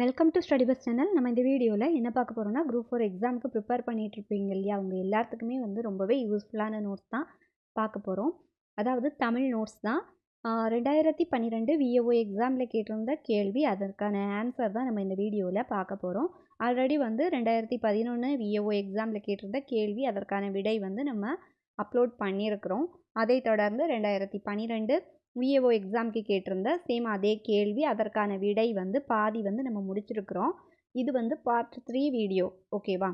Welcome to study bus channel நம்ம இந்த வீடியோவில் என்ன பார்க்க போகிறோம்னா குரூப் ஃபோர் எக்ஸாமுக்கு ப்ரிப்பேர் பண்ணிட்டு இருப்பீங்க இல்லையா? அவங்க எல்லாத்துக்குமே வந்து ரொம்பவே யூஸ்ஃபுல்லான நோட்ஸ் தான் பார்க்க போகிறோம் அதாவது தமிழ் நோட்ஸ் தான். ரெண்டாயிரத்தி பன்னிரெண்டு விஏஓ எக்ஸாமில் கேட்டிருந்த கேள்வி அதற்கான ஆன்சர் தான் நம்ம இந்த வீடியோவில் பார்க்க போகிறோம் ஆல்ரெடி வந்து ரெண்டாயிரத்தி பதினொன்று விஏஓ எக்ஸாமில் கேட்டிருந்த கேள்வி அதற்கான விடை வந்து நம்ம அப்லோட் பண்ணியிருக்கிறோம் அதை தொடர்ந்து ரெண்டாயிரத்தி பன்னிரெண்டு விஏஓ எக்ஸாம்க்கு கேட்டிருந்த சேம் அதே கேள்வி அதற்கான விடை வந்து பாதி வந்து நம்ம முடிச்சிருக்கிறோம். இது வந்து பார்ட் த்ரீ வீடியோ ஓகேவா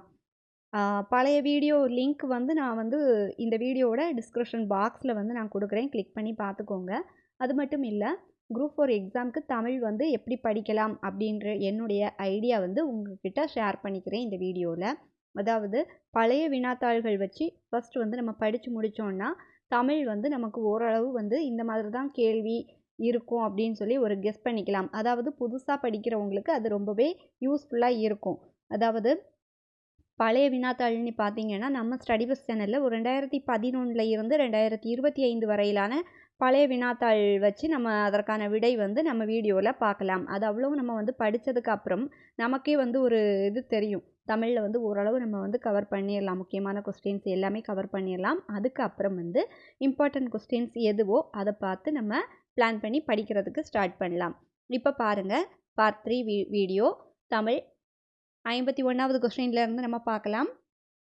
பழைய வீடியோ லிங்க் வந்து நான் வந்து இந்த வீடியோவோட டிஸ்கிரிப்ஷன் பாக்ஸில் வந்து நான் கொடுக்குறேன். கிளிக் பண்ணி பார்த்துக்கோங்க. அது மட்டும் இல்லை குரூப் ஃபோர் எக்ஸாமுக்கு தமிழ் வந்து எப்படி படிக்கலாம் அப்படின்ற என்னுடைய ஐடியா வந்து உங்ககிட்ட ஷேர் பண்ணிக்கிறேன் இந்த வீடியோவில் அதாவது பழைய வினாத்தாள்கள் வச்சு ஃபஸ்ட்டு வந்து நம்ம படித்து முடித்தோன்னா தமிழ் வந்து நமக்கு ஓரளவு வந்து இந்த மாதிரி தான் கேள்வி இருக்கும் அப்படின்னு சொல்லி ஒரு கெஸ் பண்ணிக்கலாம். அதாவது புதுசாக படிக்கிறவங்களுக்கு அது ரொம்பவே யூஸ்ஃபுல்லாக இருக்கும். அதாவது பழைய வினாத்தாள்னு பார்த்தீங்கன்னா நம்ம ஸ்டடி பஸ் சேனலில் ஒரு ரெண்டாயிரத்தி பதினொன்றில் இருந்து ரெண்டாயிரத்தி இருபத்தி ஐந்து வரையிலான பழைய வினாத்தாள் வச்சு நம்ம அதற்கான விடை வந்து நம்ம வீடியோவில் பார்க்கலாம். அது அவ்வளோ நம்ம வந்து படித்ததுக்கு அப்புறம் நமக்கே வந்து ஒரு இது தெரியும். தமிழில் வந்து ஓரளவு நம்ம வந்து கவர் பண்ணிடலாம் முக்கியமான கொஸ்டின்ஸ் எல்லாமே கவர் பண்ணிடலாம் அதுக்கப்புறம் வந்து இம்பார்ட்டண்ட் கொஸ்டின்ஸ் எதுவோ அதை பார்த்து நம்ம பிளான் பண்ணி படிக்கிறதுக்கு ஸ்டார்ட் பண்ணலாம். இப்போ பாருங்கள் பார்ட் த்ரீ வீ வீடியோ தமிழ். ஐம்பத்தி ஒன்றாவது கொஸ்டின்லேருந்து நம்ம பார்க்கலாம்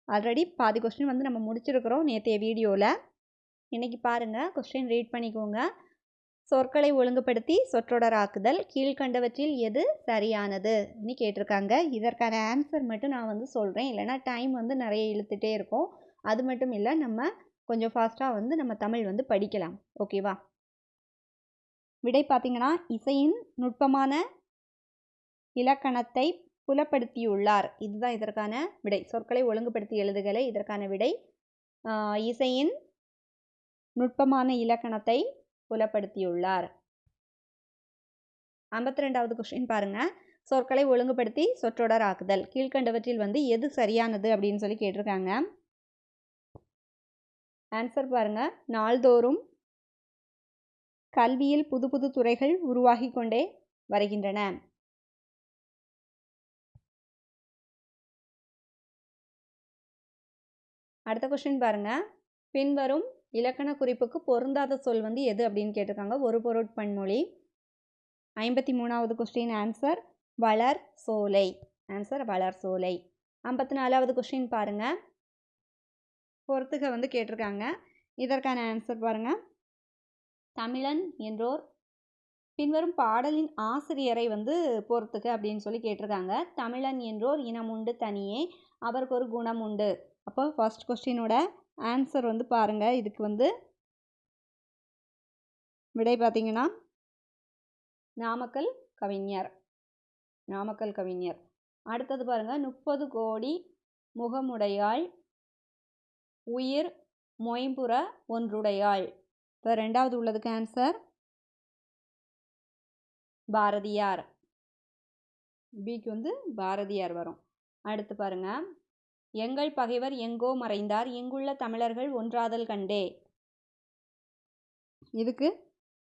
ஆல்ரெடி பாதி கொஸ்டின் வந்து நம்ம முடிச்சிருக்கிறோம் நேற்றைய வீடியோவில் இன்றைக்கி பாருங்கள் கொஸ்டின் ரீட் பண்ணிக்கோங்க. சொற்களை ஒழுங்குபடுத்தி சொற்றொடராக்குதல் கீழ்கண்டவற்றில் எது சரியானதுன்னு கேட்டிருக்காங்க. இதற்கான ஆன்சர் மட்டும் நான் வந்து சொல்கிறேன் இல்லைனா டைம் வந்து நிறைய இழுத்துகிட்டே இருக்கும். அது மட்டும் இல்லை நம்ம கொஞ்சம் ஃபாஸ்ட்டாக வந்து நம்ம தமிழ் வந்து படிக்கலாம். ஓகேவா விடை பார்த்திங்கன்னா இசையின் நுட்பமான இலக்கணத்தை புலப்படுத்தியுள்ளார். இதுதான் இதற்கான விடை. சொற்களை ஒழுங்குபடுத்தி எழுதுகளை இதற்கான விடை இசையின் நுட்பமான இலக்கணத்தை புலப்படுத்தியுள்ளார். ஐம்பத்தி ரெண்டாவது கொஸ்டின் பாருங்க. சொற்களை ஒழுங்குபடுத்தி சொற்றொடர் ஆக்குதல். கீழ்கண்டவற்றில் வந்து எது சரியானது அப்படின்னு சொல்லி கேட்டிருக்காங்க. ஆன்சர் பாருங்க. நாள்தோறும் கல்வியில் புது புது துறைகள் உருவாகி கொண்டே வருகின்றன. அடுத்த கொஸ்டின் பாருங்க. பின்வரும் இலக்கண குறிப்புக்கு பொருந்தாத சொல் வந்து எது அப்படின்னு கேட்டிருக்காங்க. ஒரு பொருட்பன்மொழி ஐம்பத்தி மூணாவது கொஸ்டின் ஆன்சர் வளர் சோலை. ஆன்சர் வளர் சோலை. ஐம்பத்தி நாலாவது கொஸ்டின் பாருங்கள் பொறுத்துக வந்து கேட்டிருக்காங்க. இதற்கான ஆன்சர் பாருங்கள் தமிழன் என்றோர். பின்வரும் பாடலின் ஆசிரியரை வந்து பொறுத்துக்க அப்படின்னு சொல்லி கேட்டிருக்காங்க. தமிழன் என்றோர் இனம் உண்டு தனியே. அவருக்கு ஒரு குணம் உண்டு. அப்போ ஃபர்ஸ்ட் கொஸ்டினோட ஆன்சர் வந்து பாருங்கள் இதுக்கு வந்து விடை பார்த்தீங்கன்னா நாமக்கல் கவிஞர். நாமக்கல் கவிஞர். அடுத்தது பாருங்கள் முப்பது கோடி முகமுடையாள் உயிர் மொயம்புற ஒன்றுடையாள். இப்போ ரெண்டாவது உள்ளதுக்கு ஆன்சர் பாரதியார். பிக்கு வந்து பாரதியார் வரும். அடுத்து பாருங்கள் எங்கள் பகைவர் எங்கோ மறைந்தார் இங்குள்ள தமிழர்கள் ஒன்றாதல் கண்டே. இதுக்கு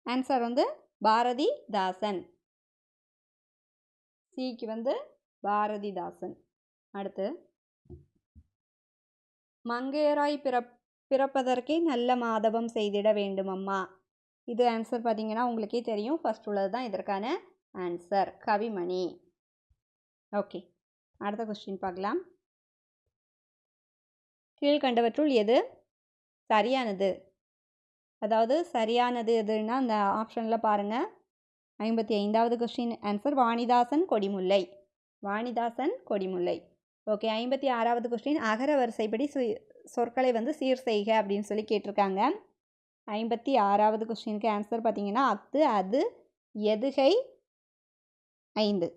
ஆன்சர் வந்து பாரதிதாசன். சிக்கு வந்து பாரதிதாசன். அடுத்து மங்கையராய் பிறப் பிறப்பதற்கே நல்ல மாதவம் செய்திட வேண்டும் அம்மா இது ஆன்சர் பார்த்தீங்கன்னா உங்களுக்கே தெரியும். ஃபஸ்ட் உள்ளது தான் இதற்கான ஆன்சர் கவிமணி. ஓகே அடுத்த கொஸ்டின் பார்க்கலாம். கீழ்கண்டவற்றுள் எது? சரியானது. அதாவது சரியானது எதுன்னா அந்த ஆப்ஷனில் பாருங்கள் ஐம்பத்தி ஐந்தாவது question answer Vanidasan Kodimullai. Vanidasan Kodimullai. Okay ஐம்பத்தி ஆறாவது கொஸ்டின் அகர வரிசைப்படி சு சொற்களை வந்து சீர் செய்க அப்படின்னு சொல்லி கேட்டிருக்காங்க. ஐம்பத்தி ஆறாவது கொஸ்டினுக்கு ஆன்சர் பார்த்தீங்கன்னா அத்து அது எதுகை ஐந்து.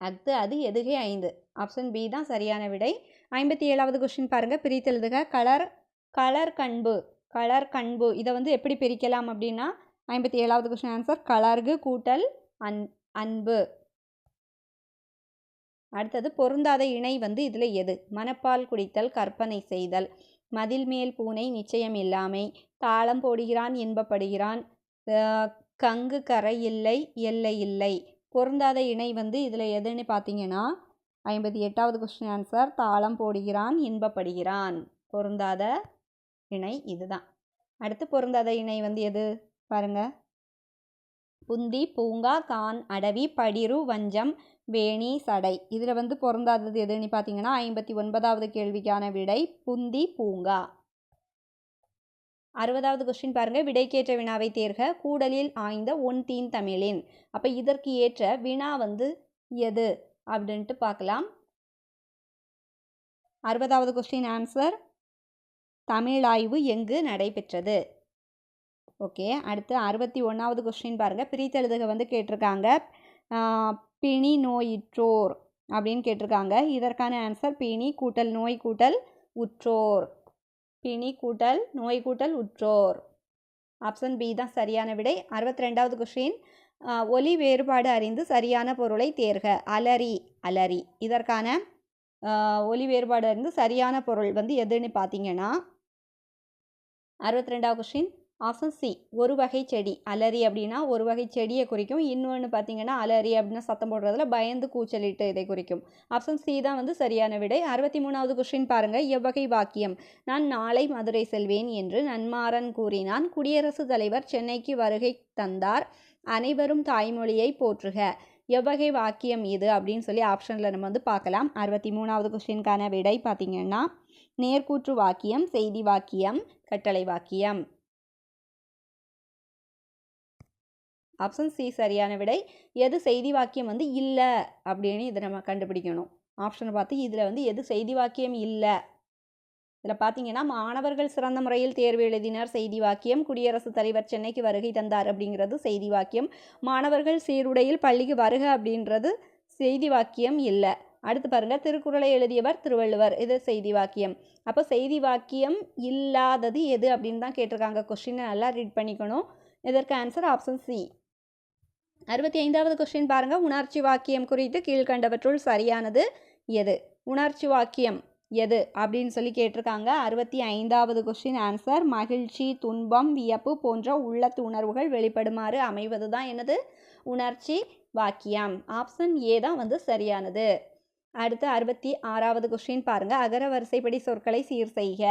அத்து அது எதுகை ஐந்து. ஆப்ஷன் பி தான் சரியான விடை. ஐம்பத்தி ஏழாவது கொஸ்டின் பாருங்கள் பிரித்தெழுதுக கலர் கலர் கண்பு கலர் கண்பு. இதை வந்து எப்படி பிரிக்கலாம் அப்படின்னா ஐம்பத்தி ஏழாவது கொஸ்டின் ஆன்சர் கலர்கு கூட்டல் அன் அன்பு. அடுத்தது பொருந்தாத இணை வந்து இதில் எது? மனப்பால் குடித்தல் கற்பனை செய்தல். மதில் மேல் பூனை நிச்சயம் இல்லாமை. தாளம் போடுகிறான் இன்பப்படுகிறான். கங்கு கரை இல்லை எல்லை இல்லை. பொருந்தாத இணை வந்து இதில் எதுன்னு பார்த்தீங்கன்னா ஐம்பத்தி எட்டாவது கொஸ்டின் ஆன்சர் தாளம் போடுகிறான் இன்பப்படுகிறான். பொருந்தாத இணை இதுதான். அடுத்து பொருந்தாத இணை வந்து எது? பாருங்க. புந்தி பூங்கா கான் அடவி படிரு வஞ்சம் வேணி சடை. இதில் வந்து பொருந்தாதது எதுன்னு பார்த்தீங்கன்னா ஐம்பத்தி ஒன்பதாவது கேள்விக்கான விடை புந்தி பூங்கா. அறுபதாவது கொஸ்டின் பாருங்க. விடைக்கேற்ற வினாவை தேர்க. கூடலில் ஆய்ந்த ஒன் தீன் தமிழின். அப்போ இதற்கு ஏற்ற வினா வந்து எது? அப்படின்ட்டு பார்க்கலாம். அறுபதாவது கொஸ்டின் ஆன்சர் தமிழ் ஆய்வு எங்கு நடைபெற்றது? ஓகே அடுத்து அறுபத்தி ஒன்றாவது கொஸ்டின் பாருங்கள் பிரித்தெழுதுக வந்து கேட்டிருக்காங்க. பிணி நோயிற்றோர் அப்படின்னு கேட்டிருக்காங்க. இதற்கான ஆன்சர் பிணி கூட்டல் நோய் கூட்டல் உற்றோர். பிணி கூட்டல் நோய் கூட்டல் உற்றோர். ஆப்ஷன் பி தான் சரியான விடை. அறுபத்தி ரெண்டாவது கொஸ்டின் ஒலி வேறுபாடு அறிந்து சரியான பொருளை தேர்க. அலரி அலரி இதற்கான ஒலி வேறுபாடு அறிந்து சரியான பொருள் வந்து எதுன்னு பார்த்தீங்கன்னா அறுபத்தி ரெண்டாவது கொஸ்டின் ஆப்ஷன் சி ஒரு வகை செடி. அலரி அப்படின்னா ஒரு வகை செடியை குறிக்கும். இன்னொன்று பார்த்தீங்கன்னா அலரி அப்படின்னா சத்தம் போடுறதுல பயந்து கூச்சலிட்டு இதை குறிக்கும். ஆப்ஷன் சி தான் வந்து சரியான விடை. அறுபத்தி மூணாவது கொஸ்டின் பாருங்கள் எவ்வகை வாக்கியம்? நான் நாளை மதுரை செல்வேன் என்று நன்மாறன் கூறினான். குடியரசுத் தலைவர் சென்னைக்கு வருகை தந்தார். அனைவரும் தாய்மொழியை போற்றுக. எவ்வகை வாக்கியம் இது அப்படின்னு சொல்லி ஆப்ஷனில் நம்ம வந்து பார்க்கலாம். அறுபத்தி மூணாவது கொஸ்டினுக்கான விடை பார்த்தீங்கன்னா நேர்கூற்று வாக்கியம் செய்தி வாக்கியம் கட்டளை வாக்கியம். ஆப்ஷன் சி சரியான விடை. எது செய்தி வாக்கியம் வந்து இல்லை அப்படின்னு இதை நம்ம கண்டுபிடிக்கணும். ஆப்ஷனை பார்த்து இதில் வந்து எது செய்தி வாக்கியம் இல்லை இதில் பார்த்தீங்கன்னா மாணவர்கள் சிறந்த முறையில் தேர்வு எழுதினார். செய்தி வாக்கியம் குடியரசுத் தலைவர் சென்னைக்கு வருகை தந்தார் அப்படிங்கிறது செய்தி வாக்கியம். மாணவர்கள் சீருடையில் பள்ளிக்கு வருக அப்படின்றது செய்தி வாக்கியம் இல்லை. அடுத்து பாருங்கள் திருக்குறளை எழுதியவர் திருவள்ளுவர். இது செய்தி வாக்கியம். அப்போ செய்தி வாக்கியம் இல்லாதது எது அப்படின்னு தான் கேட்டிருக்காங்க. கொஸ்டினை நல்லா ரீட் பண்ணிக்கணும். இதற்கு ஆன்சர் ஆப்ஷன் சி அறுபத்தி ஐந்தாவது கொஸ்டின் பாருங்கள் உணர்ச்சி வாக்கியம் குறித்து கீழ்கண்டவற்றுள் சரியானது எது? உணர்ச்சி வாக்கியம். எது? அப்படின்னு சொல்லி கேட்டிருக்காங்க. அறுபத்தி ஐந்தாவது கொஸ்டின் ஆன்சர் மகிழ்ச்சி துன்பம் வியப்பு போன்ற உள்ளத்து உணர்வுகள் வெளிப்படுமாறு அமைவது தான் என்னது? உணர்ச்சி வாக்கியம். ஆப்ஷன் ஏ தான் வந்து சரியானது. அடுத்து அறுபத்தி ஆறாவது கொஸ்டின் பாருங்கள் அகர வரிசைப்படி சொற்களை சீர் செய்க.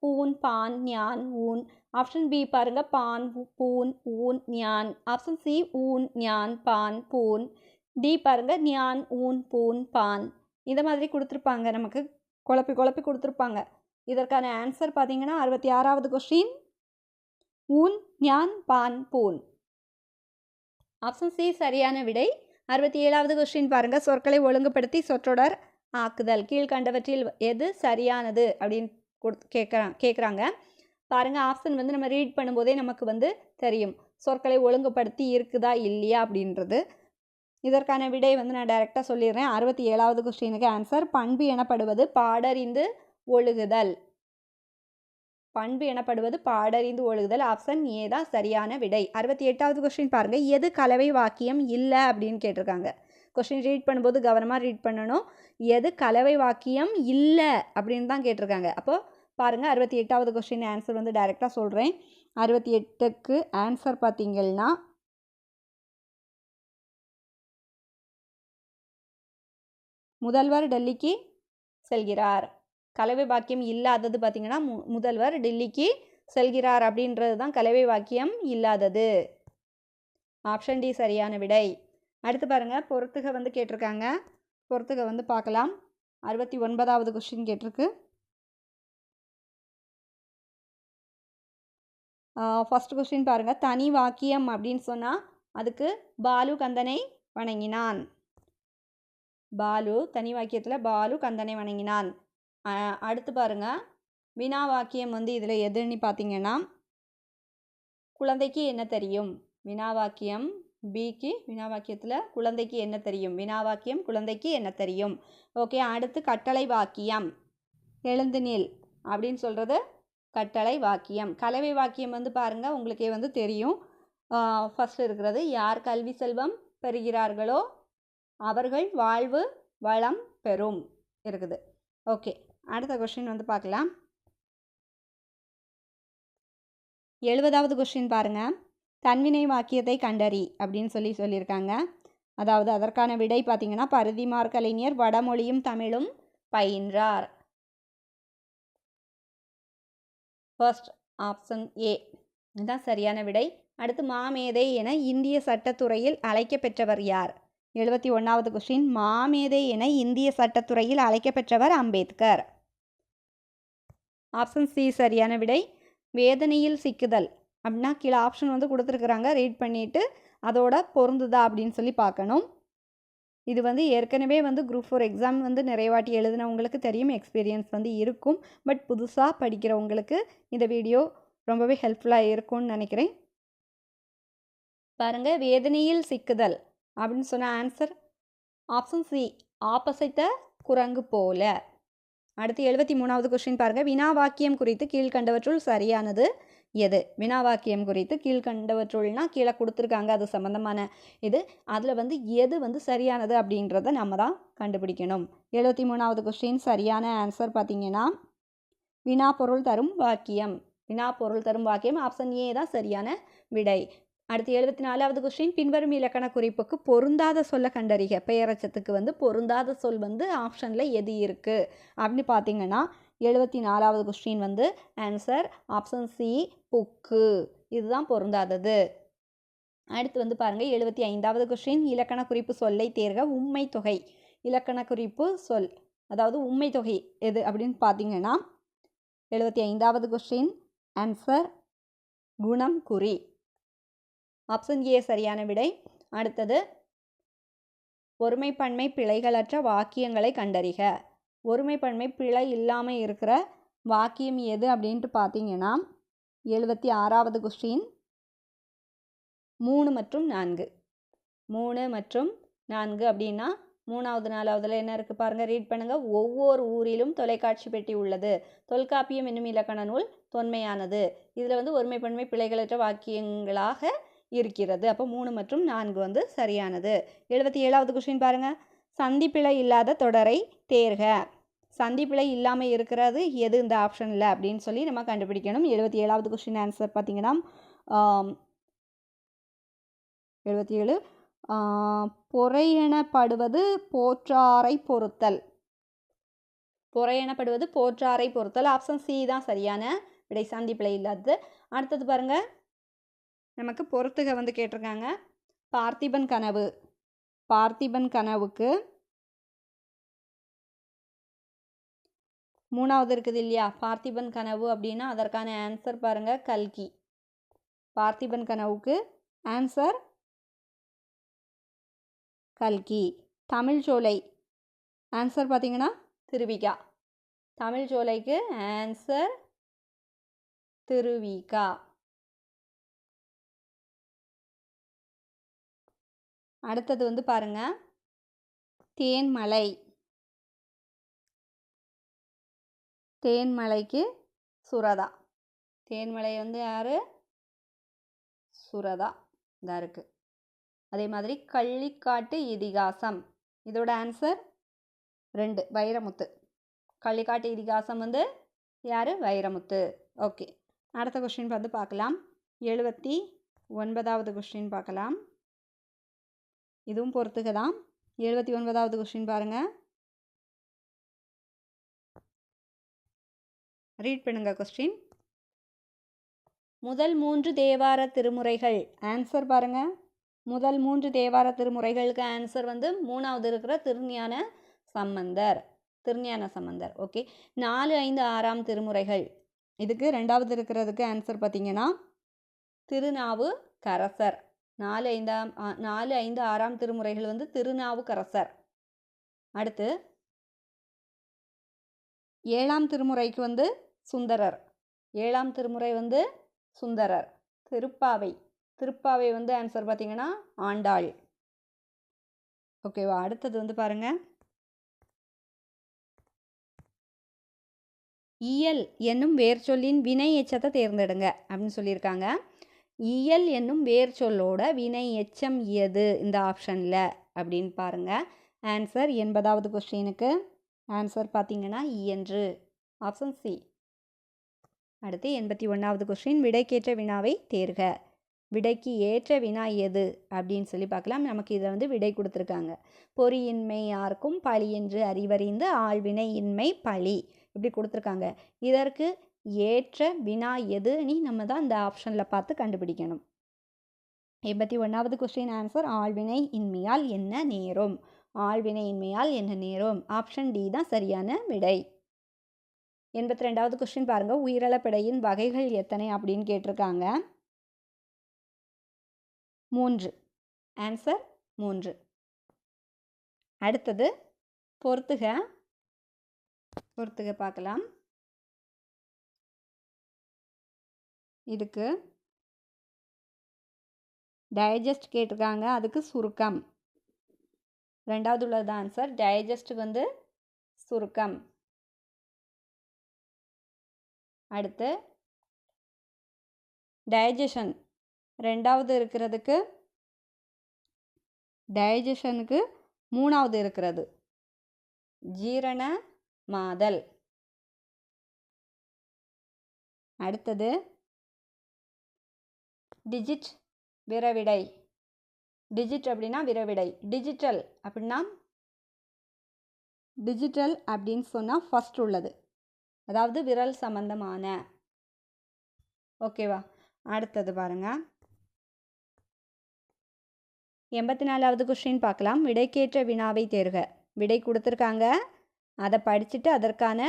பூன் பான் ஞான் ஊன். ஆப்ஷன் பி பாருங்க. பான் பூன் ஊன் ஞான். ஆப்ஷன் சி ஊன் ஞான் பான் பூன். டி பாருங்கள் ஞான் ஊன் பூன் பான். இந்த மாதிரி கொடுத்துருப்பாங்க நமக்கு. குழப்பி குழப்பி கொடுத்துருப்பாங்க. இதற்கான ஆன்சர் பார்த்தீங்கன்னா அறுபத்தி ஆறாவது கொஸ்டின் ஊன் ஞான் பான் பூன். ஆப்ஷன் சி சரியான விடை. அறுபத்தி ஏழாவது கொஸ்டின் பாருங்கள் சொற்களை ஒழுங்குபடுத்தி சொற்றொடர் ஆக்குதல். கீழ்கண்டவற்றில் எது சரியானது அப்படின்னு கொடுத்து கேட்குறாங்க கேட்குறாங்க பாருங்கள் ஆப்ஷன் வந்து நம்ம ரீட் பண்ணும்போதே நமக்கு வந்து தெரியும். சொற்களை ஒழுங்குபடுத்தி இருக்குதா இல்லையா அப்படின்றது. இதற்கான விடை வந்து நான் டைரெக்டாக சொல்லிடுறேன். அறுபத்தி ஏழாவது கொஸ்டினுக்கு ஆன்சர் பண்பு எனப்படுவது பாடறிந்து ஒழுகுதல். பண்பு எனப்படுவது பாடறிந்து ஒழுகுதல். ஆப்ஷன் ஏ தான் சரியான விடை. அறுபத்தி எட்டாவது கொஸ்டின் பாருங்கள் எது கலவை வாக்கியம் இல்லை அப்படின்னு கேட்டிருக்காங்க. கொஸ்டின் ரீட் பண்ணும்போது கவனமாக ரீட் பண்ணணும். எது கலவை வாக்கியம் இல்லை அப்படின்னு தான் கேட்டிருக்காங்க. அப்போது பாருங்கள் அறுபத்தி எட்டாவது கொஸ்டின் ஆன்சர் வந்து டைரெக்டாக சொல்கிறேன் அறுபத்தி எட்டுக்கு ஆன்சர் பார்த்தீங்கன்னா முதல்வர் டெல்லிக்கு செல்கிறார். கலவை வாக்கியம் இல்லாதது பார்த்திங்கன்னா மு முதல்வர் டெல்லிக்கு செல்கிறார் அப்படின்றது தான் கலவை வாக்கியம் இல்லாதது. ஆப்ஷன் டி சரியான விடை. அடுத்து பாருங்கள் பொறுத்துக வந்து கேட்டிருக்காங்க. பொறுத்துக வந்து பார்க்கலாம். அறுபத்தி ஒன்பதாவது கொஸ்டின் கேட்டிருக்கு. ஃபஸ்ட் கொஸ்டின் பாருங்கள் தனி வாக்கியம் அப்படின்னு சொன்னால் அதுக்கு பாலு கந்தனை வணங்கினான். பாலு தனி வாக்கியத்தில் பாலு கந்தனை வணங்கினான். அடுத்து பாருங்க. வினா வாக்கியம் வந்து இதில் எதுன்னு பார்த்தீங்கன்னா குழந்தைக்கு என்ன தெரியும்? வினா வாக்கியம் பிக்கு வினா வாக்கியத்தில் குழந்தைக்கு என்ன தெரியும்? வினா வாக்கியம் குழந்தைக்கு என்ன தெரியும்? ஓகே அடுத்து கட்டளை வாக்கியம். எழுந்து நில் அப்படின்னு சொல்கிறது கட்டளை வாக்கியம். கலவை வாக்கியம் வந்து பாருங்கள் உங்களுக்கே வந்து தெரியும். ஃபஸ்ட் இருக்கிறது யார் கல்வி செல்வம் பெறுகிறார்களோ அவர்கள் வாழ்வு வளம் பெறும் இருக்குது. ஓகே அடுத்த கொஷின் வந்து பார்க்கலாம். எழுபதாவது கொஷின் பாருங்கள் தன்வினை வாக்கியத்தை கண்டறி அப்படின்னு சொல்லி சொல்லியிருக்காங்க. அதாவது அதற்கான விடை பார்த்தீங்கன்னா பருதிமார் கலைஞர் வடமொழியும் தமிழும் பயின்றார். ஃபர்ஸ்ட் ஆப்ஷன் ஏ இதுதான் சரியான விடை. அடுத்து மாமேதை என இந்திய சட்டத்துறையில் அழைக்கப்பெற்றவர் யார்? எழுபத்தி ஒன்றாவது கொஸ்டின் மாமேதை என இந்திய சட்டத்துறையில் அழைக்கப்பெற்றவர் அம்பேத்கர். ஆப்ஷன் சி சரியான விடை. வேதனையில் சிக்குதல். அப்படின்னா கீழே ஆப்ஷன் வந்து கொடுத்துருக்குறாங்க. ரீட் பண்ணிவிட்டு அதோட பொருந்துதா அப்படின்னு சொல்லி பார்க்கணும். இது வந்து ஏற்கனவே வந்து குரூப் ஃபோர் எக்ஸாம் வந்து நிறைவாட்டி எழுதினவங்களுக்கு தெரியும். எக்ஸ்பீரியன்ஸ் வந்து இருக்கும். பட் புதுசாக படிக்கிறவங்களுக்கு இந்த வீடியோ ரொம்பவே ஹெல்ப்ஃபுல்லாக இருக்கும்னு நினைக்கிறேன். பாருங்கள் வேதனையில் சிக்குதல். அப்படின்னு சொன்ன ஆன்சர் ஆப்ஷன் சி ஆப்போசிட்ட குரங்கு போல. அடுத்து எழுபத்தி மூணாவது கொஸ்டின் பாருங்கள் வினா வாக்கியம் குறித்து கீழ்கண்டவற்றுள் சரியானது எது? வினா வாக்கியம் குறித்து கீழ்கண்டவற்றுள்னா கீழே கொடுத்துருக்காங்க. அது சம்மந்தமான இது. அதில் வந்து எது வந்து சரியானது அப்படின்றத நம்ம தான் கண்டுபிடிக்கணும். எழுபத்தி மூணாவது கொஸ்டின் சரியான ஆன்சர் பார்த்தீங்கன்னா வினா பொருள் தரும் வாக்கியம். வினா பொருள் தரும் வாக்கியம் ஆப்ஷன் ஏ தான் சரியான விடை. அடுத்து எழுபத்தி நாலாவது கொஸ்டின் பின்வரும் இலக்கண குறிப்புக்கு பொருந்தாத சொல்ல கண்டறிக. பெயரச்சத்துக்கு வந்து பொருந்தாத சொல் வந்து ஆப்ஷனில் எது இருக்குது அப்படின்னு பார்த்தீங்கன்னா எழுபத்தி நாலாவது கொஸ்டின் வந்து ஆன்சர் ஆப்ஷன் சி புக்கு. இதுதான் பொருந்தாதது. அடுத்து வந்து பாருங்கள் எழுபத்தி ஐந்தாவது கொஸ்டின் இலக்கண குறிப்பு சொல்லை தேர்க உண்மை தொகை. இலக்கண குறிப்பு சொல் அதாவது உண்மை தொகை எது அப்படின்னு பார்த்தீங்கன்னா எழுபத்தி ஐந்தாவது கொஸ்டின் ஆன்சர் குணம் குறி. ஆப்ஷன் ஏ சரியான விடை. அடுத்தது ஒருமைப்பன்மை பிழைகளற்ற வாக்கியங்களை கண்டறிக. ஒருமைப்பன்மை பிழை இல்லாமல் இருக்கிற வாக்கியம் எது அப்படின்ட்டு பார்த்தீங்கன்னா எழுபத்தி ஆறாவது கொஸ்டின் மூணு மற்றும் நான்கு. மூணு மற்றும் நான்கு அப்படின்னா மூணாவது நாலாவதுல என்ன இருக்குது பாருங்கள் ரீட் பண்ணுங்கள் ஒவ்வொரு ஊரிலும் தொலைக்காட்சி பெட்டி உள்ளது. தொல்காப்பியம் என்னும் இலக்கண நூல் தொன்மையானது. இதில் வந்து ஒருமைப்பன்மை பிழைகளற்ற வாக்கியங்களாக இருக்கிறது. அப்போ மூணு மற்றும் நான்கு வந்து சரியானது. எழுபத்தி ஏழாவது கொஷின் பாருங்கள் சந்திப்பிழை இல்லாத தொடரை தேர்க. சந்திப்பிழை இல்லாமல் இருக்கிறது எது இந்த ஆப்ஷனில் அப்படின்னு சொல்லி நம்ம கண்டுபிடிக்கணும். எழுபத்தி ஏழாவது கொஸ்டின் ஆன்சர் பார்த்தீங்கன்னா எழுபத்தி ஏழு. பொறையெனப்படுவது போற்றாரை பொறுத்தல். பொறையெனப்படுவது போற்றாரை பொறுத்தல். ஆப்ஷன் சி தான் சரியான விடை. சந்திப்பிழை இல்லாதது. அடுத்தது பாருங்கள் நமக்கு பொறுத்துக வந்து கேட்டிருக்காங்க. பார்த்திபன் கனவு. பார்த்திபன் கனவுக்கு மூணாவது இருக்குது இல்லையா? பார்த்திபன் கனவு அப்படின்னா அதற்கான ஆன்சர் பாருங்கள் கல்கி. பார்த்திபன் கனவுக்கு ஆன்சர் கல்கி. தமிழ் சோலை. ஆன்சர் பார்த்தீங்கன்னா திருவிகா. தமிழ் சோலைக்கு ஆன்சர் திருவிகா. அடுத்தது வந்து பாருங்கள் தேன்மலை. தேன்மலைக்கு சுரதா. தேன்மலை வந்து யார்? சுரதா. இதாக இருக்குது அதே மாதிரி கள்ளிக்காட்டு இதிகாசம். இதோட ஆன்சர் ரெண்டு வைரமுத்து. கள்ளிக்காட்டு இதிகாசம் வந்து யார்? வைரமுத்து. ஓகே அடுத்த கொஸ்டின் வந்து பார்க்கலாம். எழுபத்தி ஒன்பதாவது கொஸ்டின் பார்க்கலாம். இதுவும் பொறுத்துக்க தான் எழுபத்தி ஒன்பதாவது கொஸ்டின் பாருங்கள் ரீட் பண்ணுங்க கொஸ்டின் முதல் மூன்று தேவார திருமுறைகள். ஆன்சர் பாருங்க. முதல் மூன்று தேவார திருமுறைகளுக்கு ஆன்சர் வந்து மூணாவது இருக்கிற திருஞான சம்பந்தர். திருஞான சம்பந்தர். ஓகே நாலு ஐந்து ஆறாம் திருமுறைகள். இதுக்கு ரெண்டாவது இருக்கிறதுக்கு ஆன்சர் பார்த்தீங்கன்னா திருநாவு கரசர் நாலு ஐந்தாம் நாலு ஐந்து ஆறாம் திருமுறைகள் வந்து திருநாவுக்கரசர். அடுத்து ஏழாம் திருமுறைக்கு வந்து சுந்தரர். ஏழாம் திருமுறை வந்து சுந்தரர். திருப்பாவை. திருப்பாவை வந்து ஆன்சர் பார்த்தீங்கன்னா ஆண்டாள். ஓகேவா? அடுத்தது வந்து பாருங்க. இயல் என்னும் வேர் சொல்லின் வினை எச்சத்தை தேர்ந்தெடுங்க அப்படின்னு சொல்லியிருக்காங்க. இயல் என்னும் வேர் சொல்லோட வினை எச்சம் எது இந்த ஆப்ஷனில் அப்படின்னு பாருங்கள் ஆன்சர் எண்பதாவது கொஸ்டினுக்கு ஆன்சர் பார்த்தீங்கன்னா இயன்று ஆப்ஷன் சி அடுத்து எண்பத்தி ஒன்றாவது கொஸ்டின் விடைக்கேற்ற வினாவை தேர்க. விடைக்கு ஏற்ற வினா எது? அப்படின்னு சொல்லி பார்க்கலாம். நமக்கு இதை வந்து விடை கொடுத்துருக்காங்க. பொறியின்மை யாருக்கும் பழி என்று அறிவறிந்து ஆழ்வினை இன்மை பழி. இப்படி கொடுத்துருக்காங்க. இதற்கு ஏற்ற வினா எதுன்னு நம்ம தான் இந்த ஆப்ஷனில் பார்த்து கண்டுபிடிக்கணும். எண்பத்தி ஒன்றாவது கொஸ்டின் ஆன்சர் ஆழ்வினை இன்மையால் என்ன நேரும்? ஆழ்வினை இன்மையால் என்ன நேரும்? ஆப்ஷன் டி தான் சரியான விடை. எண்பத்தி ரெண்டாவது கொஸ்டின் பாருங்கள் உயிரிழப்பிடையின் வகைகள் எத்தனை அப்படின்னு கேட்டிருக்காங்க. மூன்று. ஆன்சர் மூன்று. அடுத்தது பொறுத்துக. பொறுத்துக பார்க்கலாம். இதுக்கு. டைஜஸ்ட் கேட்டிருக்காங்க. அதுக்கு சுருக்கம். ரெண்டாவது உள்ளது ஆன்சர் டைஜஸ்ட்டுக்கு வந்து சுருக்கம். அடுத்து டைஜஷன் ரெண்டாவது இருக்கிறதுக்கு டைஜஷனுக்கு மூணாவது இருக்கிறது. ஜீரண மாதல். அடுத்தது டிஜிட் விரவிடை. டிஜிட் அப்படின்னா விரவிடை. டிஜிட்டல் அப்படின்னா டிஜிட்டல் அப்படின்னு சொன்னால் ஃபஸ்ட் உள்ளது. அதாவது விரல் சம்பந்தமான. ஓகேவா அடுத்தது பாருங்கள் எண்பத்தி நாலாவது கொஸ்டின் பார்க்கலாம். விடைக்கேற்ற வினாவை தேர்க. விடை கொடுத்துருக்காங்க. அதை படிச்சுட்டு அதற்கான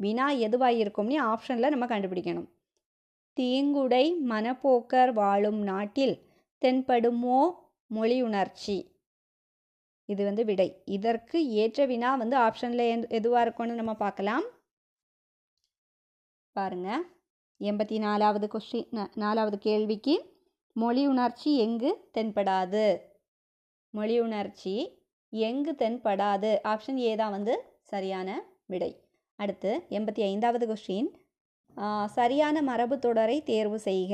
வினா எதுவாக இருக்கும்னு ஆப்ஷனில் நம்ம கண்டுபிடிக்கணும். தீங்குடை மனப்போக்கர் வாழும் நாட்டில் தென்படுமோ மொழி உணர்ச்சி இது வந்து விடை. இதற்கு ஏற்ற வினா வந்து ஆப்ஷனில் எதுவாக இருக்கும்னு நம்ம பார்க்கலாம். பாருங்க. எண்பத்தி நாலாவது கொஸ்டின் நாலாவது கேள்விக்கு மொழி உணர்ச்சி எங்கு தென்படாது? மொழி உணர்ச்சி எங்கு தென்படாது? ஆப்ஷன் ஏ தான் வந்து சரியான விடை. அடுத்து எண்பத்தி ஐந்தாவது கொஸ்டின். சரியான மரபு தொடரை தேர்வு செய்க.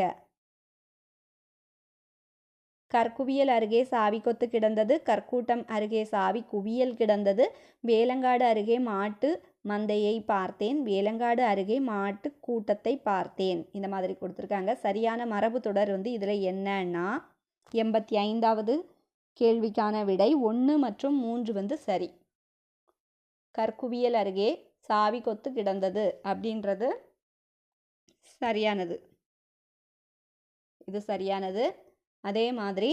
கற்குவியல் அருகே சாவி கொத்து கிடந்தது கற்கூட்டம் அருகே சாவி குவியல் கிடந்தது வேலங்காடு அருகே மாட்டு மந்தையை பார்த்தேன் வேலங்காடு அருகே மாட்டு கூட்டத்தை பார்த்தேன். இந்த மாதிரி கொடுத்துருக்காங்க. சரியான மரபு தொடர் வந்து இதில் என்னன்னா எண்பத்தி ஐந்தாவது கேள்விக்கான விடை ஒன்று மற்றும் மூன்று வந்து சரி. கற்குவியல் அருகே சாவி கொத்து கிடந்தது அப்படின்றது சரியானது. இது சரியானது. அதே மாதிரி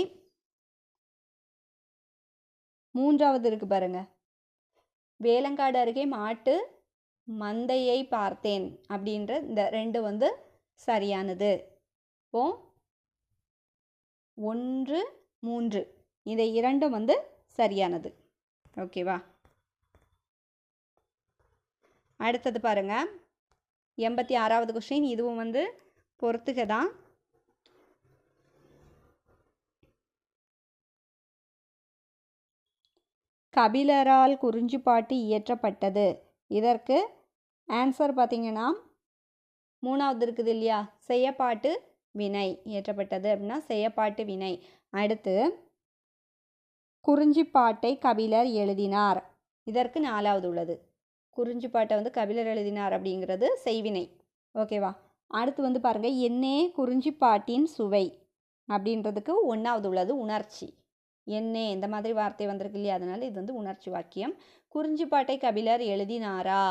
மூன்றாவது இருக்கு பாருங்க. வேலங்காடு அருகே மாட்டு மந்தையை பார்த்தேன் அப்படின்ற இந்த ரெண்டு வந்து சரியானது. இப்போ ஒன்று மூன்று. இந்த இரண்டும் வந்து சரியானது. ஓகேவா? அடுத்தது பாருங்கள் எண்பத்தி ஆறாவது கொஸ்டின் இதுவும் வந்து பொறுத்துக தான் கபிலரால் குறிஞ்சிப்பாட்டு இயற்றப்பட்டது. இதற்கு ஆன்சர் பார்த்தீங்கன்னா மூணாவது இருக்குது இல்லையா? செய்யப்பாட்டு வினை இயற்றப்பட்டது அப்படின்னா செய்யப்பாட்டு வினை. அடுத்து குறிஞ்சிப்பாட்டை கபிலர் எழுதினார். இதற்கு நாலாவது உள்ளது. குறிஞ்சிப்பாட்டை வந்து கபிலர் எழுதினார் அப்படிங்கிறது செய்வினை. ஓகேவா அடுத்து வந்து பாருங்கள் என்னே குறிஞ்சிப்பாட்டின் சுவை அப்படின்றதுக்கு ஒன்றாவது உள்ளது உணர்ச்சி என்னே இந்த மாதிரி வார்த்தை வந்திருக்கு இல்லையா? அதனால இது வந்து உணர்ச்சி வாக்கியம். குறிஞ்சிப்பாட்டை கபிலர் எழுதினாரா?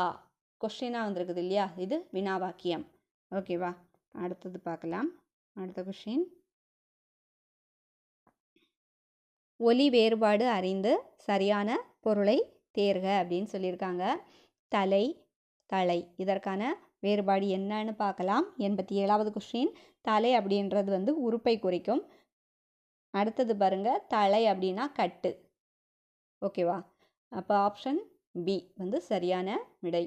கொஸ்டினாக வந்திருக்குது இல்லையா? இது வினா வாக்கியம். ஓகேவா அடுத்தது பார்க்கலாம். அடுத்த கொஷின் ஒலி வேறுபாடு அறிந்து சரியான பொருளை தேர்க அப்படின்னு சொல்லியிருக்காங்க. தலை தலை. இதற்கான வேறுபாடு என்னன்னு பார்க்கலாம். எண்பத்தி ஏழாவது கொஸ்டின் தலை அப்படின்றது வந்து உறுப்பை குறிக்கும். அடுத்தது பாருங்க. தலை அப்படின்னா கட்டு. ஓகேவா அப்போ ஆப்ஷன் பி வந்து சரியான விடை.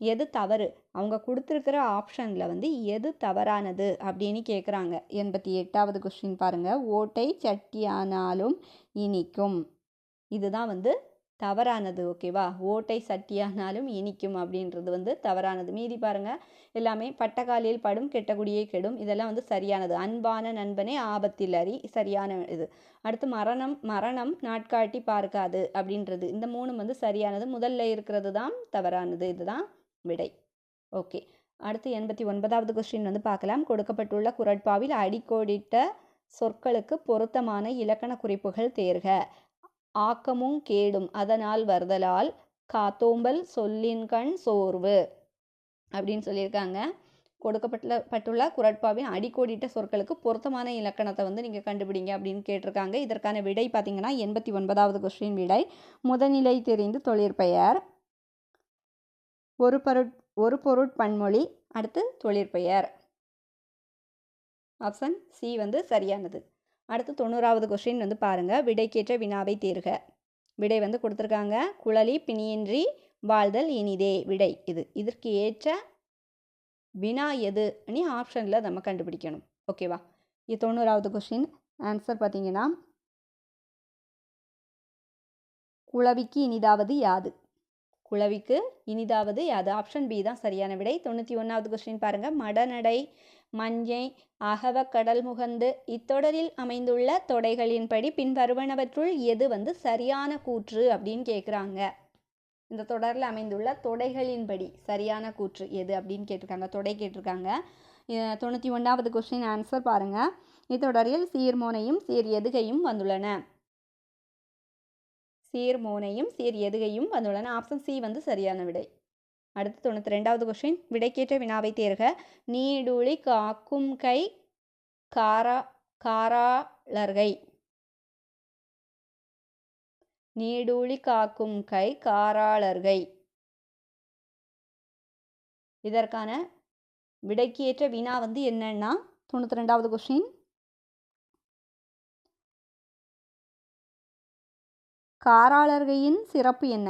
எது தவறு? அவங்க கொடுத்துருக்கிற ஆப்ஷனில் வந்து எது தவறானது அப்படின்னு கேட்குறாங்க எண்பத்தி எட்டாவது கொஸ்டின் பாருங்கள் ஓட்டை சட்டியானாலும் இனிக்கும். இதுதான் வந்து தவறானது ஓகேவா? ஓட்டை சட்டியானாலும் இனிக்கும் அப்படின்றது வந்து தவறானது. மீதி பாருங்கள் எல்லாமே பட்டக்காலில் படும் கெட்டகுடியே கெடும். இதெல்லாம் வந்து சரியானது. அன்பான நண்பனே ஆபத்தில் அறி சரியான இது. அடுத்து மரணம் மரணம் நாட்காட்டி பார்க்காது அப்படின்றது. இந்த மூணும் வந்து சரியானது. முதல்ல இருக்கிறது தான் தவறானது. இதுதான் விடை. ஓகே. அடுத்து எண்பத்தி ஒன்பதாவது கொஸ்டின் வந்து பார்க்கலாம். கொடுக்கப்பட்டுள்ள குரட்பாவில் அடிக்கோடிட்ட சொற்களுக்கு பொருத்தமான இலக்கண குறிப்புகள் தேர்க. ஆக்கமும் கேடும் அதனால் வருதலால் காத்தோம்பல் சொல்லின்கண் சோர்வு அப்படின்னு சொல்லியிருக்காங்க. கொடுக்கப்பட்ட பட்டுள்ள குரட்பாவின் அடிக்கோடிட்ட சொற்களுக்கு பொருத்தமான இலக்கணத்தை வந்து நீங்கள் கண்டுபிடிங்க அப்படின்னு கேட்டிருக்காங்க. இதற்கான விடை பார்த்தீங்கன்னா எண்பத்தி ஒன்பதாவது கொஸ்டின் விடை. முதநிலை தெரிந்து தொழிற்பெயர் ஒரு பொருட் ஒரு பொருட்பன்மொழி அடுத்து தொழிற்பெயர் ஆப்ஷன் சி வந்து சரியானது. அடுத்து தொண்ணூறாவது கொஸ்டின் வந்து பாருங்கள் விடைக்கேற்ற வினாவை தேர்க. விடை வந்து கொடுத்துருக்காங்க. குழலி பிணியின்றி வாழ்தல் இனிதே. விடை இது. இதற்கு ஏற்ற வினா எது நீ ஆப்ஷனில் நம்ம கண்டுபிடிக்கணும். ஓகேவா இது தொண்ணூறாவது கொஸ்டின் ஆன்சர் பார்த்தீங்கன்னா குழவிக்கு இனிதாவது யாது? குழவிக்கு இனிதாவது யாது? ஆப்ஷன் பி தான் சரியான விடை. தொண்ணூற்றி ஒன்றாவது கொஸ்டின் பாருங்கள் மடநடை மஞ்சை அகவ கடல் முகந்து இத்தொடரில் அமைந்துள்ள தொடைகளின்படி பின்வருவனவற்றுள் எது வந்து சரியான கூற்று அப்படின்னு கேட்குறாங்க இந்த தொடரில் அமைந்துள்ள தொடைகளின்படி சரியான கூற்று எது அப்படின்னு கேட்டிருக்காங்க. தொடை கேட்டிருக்காங்க. தொண்ணூற்றி ஒன்றாவது கொஸ்டின் ஆன்சர் பாருங்கள் இத்தொடரில் சீர்மோனையும் சீர் எதுகையும் வந்துள்ளன. சீர்மோனையும் சீர் எதுகையும் வந்துள்ளன. ஆப்ஷன் சி வந்து சரியான விடை. அடுத்து தொண்ணூற்றி ரெண்டாவது கொஸ்டின் விடைக்கேற்ற வினாவை தேர்க. நீடுளி காக்கும் கை காரா காராளர்கை நீடூழி காக்கும் கை காராளர்கை இதற்கான விடைக்கேற்ற வினா வந்து என்னன்னா தொண்ணூற்றி ரெண்டாவது கொஸ்டின் காராளர்கையின் சிறப்பு என்ன?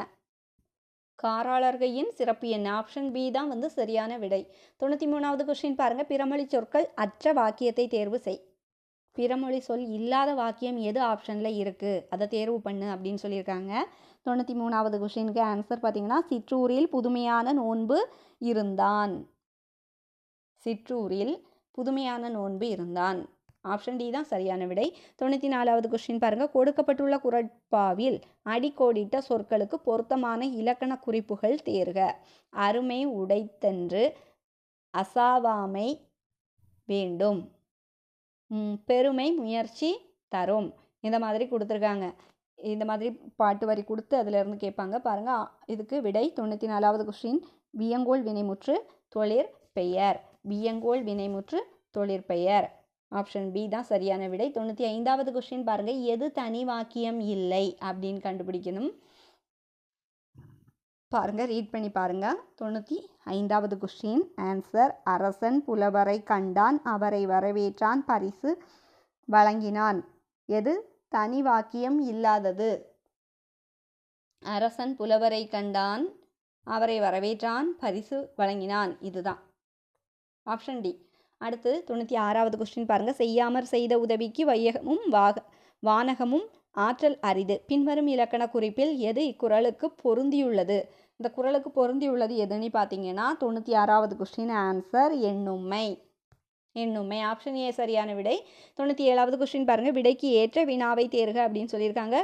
காராளர்கையின் சிறப்பு எண் ஆப்ஷன் பி தான் வந்து சரியான விடை. தொண்ணூற்றி மூணாவது கொஸ்டின் பாருங்கள் பிறமொழி சொற்கள் அற்ற வாக்கியத்தை தேர்வு செய். பிறமொழி சொல் இல்லாத வாக்கியம் எது ஆப்ஷனில் இருக்குது அதை தேர்வு பண்ணு அப்படின்னு சொல்லியிருக்காங்க. தொண்ணூற்றி மூணாவது கொஷினுக்கு ஆன்சர் பார்த்தீங்கன்னா சிற்றூரில் புதுமையான நோன்பு இருந்தான். சிற்றூரில் புதுமையான நோன்பு இருந்தான். ஆப்ஷன் டி தான் சரியான விடை. தொண்ணூற்றி நாலாவது கொஸ்டின் பாருங்கள் கொடுக்கப்பட்டுள்ள குரட்பாவில் அடிக்கோடிட்ட சொற்களுக்கு பொருத்தமான இலக்கண குறிப்புகள் தேர்க. அருமை உடைத்தன்று அசாவாமை வேண்டும். பெருமை முயற்சி தரும். இந்த மாதிரி கொடுத்துருக்காங்க. இந்த மாதிரி பாட்டு வரி கொடுத்து அதிலிருந்து கேட்பாங்க. பாருங்கள் இதுக்கு விடை தொண்ணூற்றி நாலாவது கொஸ்டின் வியங்கோல் வினைமுற்று தொழிற் பெயர். வியங்கோல் வினைமுற்று தொழிற்பெயர் ஆப்ஷன் பி தான் சரியான விடை. தொண்ணூற்றி ஐந்தாவது கொஸ்டின் பாருங்கள் எது தனி வாக்கியம் இல்லை அப்படின்னு கண்டுபிடிக்கணும். பாருங்கள் ரீட் பண்ணி பாருங்கள் தொண்ணூற்றி ஐந்தாவது கொஸ்டின் ஆன்சர் அரசன் புலவரை கண்டான். அவரை வரவேற்றான். பரிசு வழங்கினான். எது தனி வாக்கியம் இல்லாதது? அரசன் புலவரை கண்டான். அவரை வரவேற்றான். பரிசு வழங்கினான். இதுதான். Option D. அடுத்து தொண்ணூற்றி ஆறாவது கொஸ்டின் பாருங்கள் செய்யாமற் செய்த உதவிக்கு வையகமும் வாக வானகமும் ஆற்றல் அரிது. பின்வரும் இலக்கண குறிப்பில் எது இக்குறளுக்கு பொருந்தியுள்ளது? இந்த குரலுக்கு பொருந்தியுள்ளது எதுன்னு பார்த்தீங்கன்னா தொண்ணூற்றி ஆறாவது கொஸ்டின் ஆன்சர் எண்ணுமை. எண்ணுமை. ஆப்ஷன் ஏ சரியான விடை. தொண்ணூற்றி ஏழாவது கொஸ்டின் பாருங்கள் விடைக்கு ஏற்ற வினாவை தேர்க அப்படின்னு சொல்லியிருக்காங்க.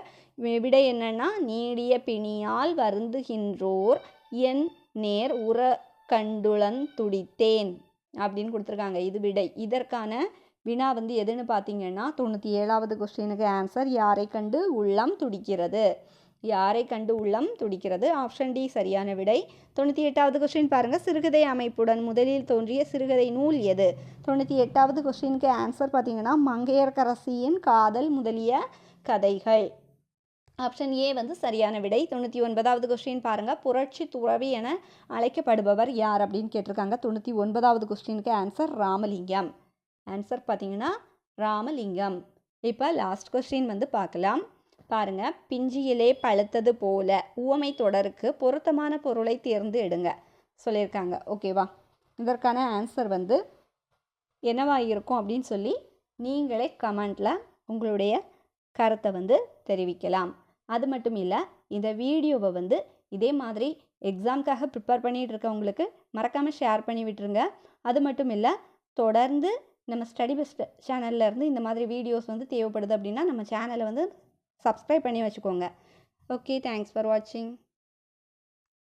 விடை என்னென்னா நீடிய பிணியால் வருந்துகின்றோர் என் நேர் உற கண்டுளன் துடித்தேன். அப்படின்னு கொடுத்துருக்காங்க. இது விடை. இதற்கான வினா வந்து எதுன்னு பார்த்தீங்கன்னா தொண்ணூற்றி ஏழாவது கொஸ்டினுக்கு ஆன்சர் யாரை கண்டு உள்ளம் துடிக்கிறது? யாரை கண்டு உள்ளம் துடிக்கிறது? ஆப்ஷன் டி சரியான விடை. தொண்ணூற்றி எட்டாவது கொஸ்டின் பாருங்கள் சிறுகதை அமைப்புடன் முதலில் தோன்றிய சிறுகதை நூல் எது? தொண்ணூற்றி எட்டாவது கொஸ்டினுக்கு ஆன்சர் பார்த்தீங்கன்னா மங்கையர்கரசியின் காதல் முதலிய கதைகள். ஆப்ஷன் ஏ வந்து சரியான விடை. தொண்ணூற்றி ஒன்பதாவது கொஸ்டின் பாருங்கள் புரட்சி துறவி என அழைக்கப்படுபவர் யார் அப்படின்னு கேட்டிருக்காங்க. தொண்ணூற்றி ஒன்பதாவது கொஸ்டினுக்கு ஆன்சர் ராமலிங்கம். ஆன்சர் பார்த்தீங்கன்னா ராமலிங்கம். இப்போ லாஸ்ட் கொஸ்டின் வந்து பார்க்கலாம். பாருங்க. பிஞ்சியிலே பழுத்தது போல உவமை தொடருக்கு பொருத்தமான பொருளை தேர்ந்து எடுங்க. சொல்லியிருக்காங்க. ஓகேவா இதற்கான ஆன்சர் வந்து என்னவா இருக்கும் அப்படின்னு சொல்லி நீங்களே கமெண்டில் உங்களுடைய கருத்தை வந்து தெரிவிக்கலாம். அது மட்டும் இல்லை இந்த வீடியோவை வந்து இதே மாதிரி எக்ஸாம்க்காக ப்ரிப்பேர் பண்ணிகிட்டு இருக்கவங்களுக்கு மறக்காமல் ஷேர் பண்ணி விட்டுருங்க. அது மட்டும் இல்லை தொடர்ந்து நம்ம ஸ்டடி பெஸ்ட் சேனல்லேருந்து இந்த மாதிரி வீடியோஸ் வந்து தேவைப்படுது அப்படின்னா நம்ம சேனலை வந்து சப்ஸ்கிரைப் பண்ணி வச்சுக்கோங்க. ஓகே தேங்க்ஸ் ஃபார் வாட்சிங்